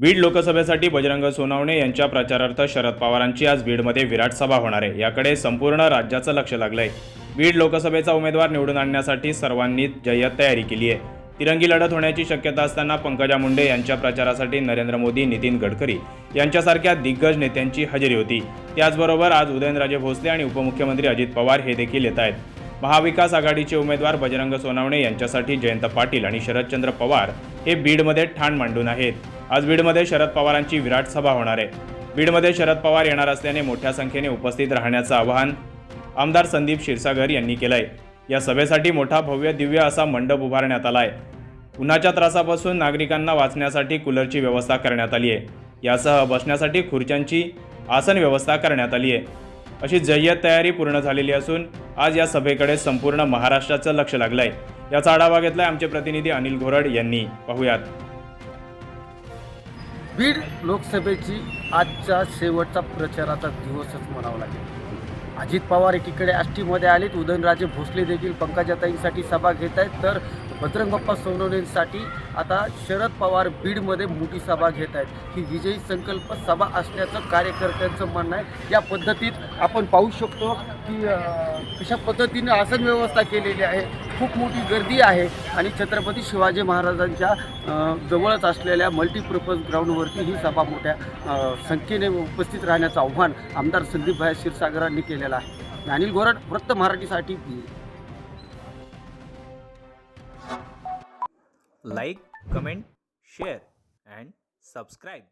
बीड लोकसभेसाठी बजरंग सोनावणे यांच्या प्रचारार्थ शरद पवारांची आज बीडमध्ये विराट सभा होणार आहे. याकडे संपूर्ण राज्याचं लक्ष लागलंय. बीड लोकसभेचा उमेदवार निवडून आणण्यासाठी सर्वांनी जय्यत तयारी केली आहे. तिरंगी लढत होण्याची शक्यता असताना पंकजा मुंडे यांच्या प्रचारासाठी नरेंद्र मोदी नितीन गडकरी यांच्यासारख्या दिग्गज नेत्यांची हजेरी होती. त्याचबरोबर आज उदयनराजे भोसले आणि उपमुख्यमंत्री अजित पवार हे देखील येत आहेत. महाविकास आघाडीचे उमेदवार बजरंग सोनावणे यांच्यासाठी जयंत पाटील आणि शरदचंद्र पवार हे बीडमध्ये ठाण मांडून आहेत. आज बीडमध्ये शरद पवारांची विराट सभा होणार आहे. बीडमध्ये शरद पवार येणार असल्याने मोठ्या संख्येने उपस्थित राहण्याचं आवाहन आमदार संदीप क्षीरसागर यांनी केलं आहे या सभेसाठी मोठा भव्य दिव्य असा मंडप उभारण्यात आला आहे उन्हाच्या त्रासापासून नागरिकांना वाचण्यासाठी कूलरची व्यवस्था करण्यात आली आहे यासह बसण्यासाठी खुर्च्यांची आसन व्यवस्था करण्यात आली आहे अशी जय्यत तयारी पूर्ण झालेली असून आज या सभेकडे संपूर्ण महाराष्ट्राचं लक्ष लागलं आहे याचा आढावा घेतलाय आमचे प्रतिनिधी अनिल घोरड यांनी. पाहुयात. बीड लोकसभेची आजचा शेवटचा प्रचाराचा दिवसच म्हणावा लागेल. अजित पवार एकीकडे आष्टीमध्ये आलेत. उदयनराजे भोसले देखील पंकजाताईंसाठी सभा घेत आहेत. तर बजरंग बाप्पा सोनवणेंसाठी आता शरद पवार बीडमध्ये मोठी सभा घेत आहेत. ही विजयी संकल्प सभा असल्याचं कार्यकर्त्यांचं म्हणणं आहे. या पद्धतीत आपण पाहू शकतो की कशा पद्धतीनं आसन व्यवस्था केलेली आहे. खूप मोठी गर्दी आहे आणि छत्रपती शिवाजी महाराजांच्या जवळच असलेल्या मल्टीपर्पज ग्राउंडवरती ही सभा मोठ्या संख्येने उपस्थित राहण्याचं आव्हान आमदार संदीपभाई क्षीरसागरांनी केलेलं आहे अनिल गोरड वृत्त मराठीसाठी like comment share and subscribe.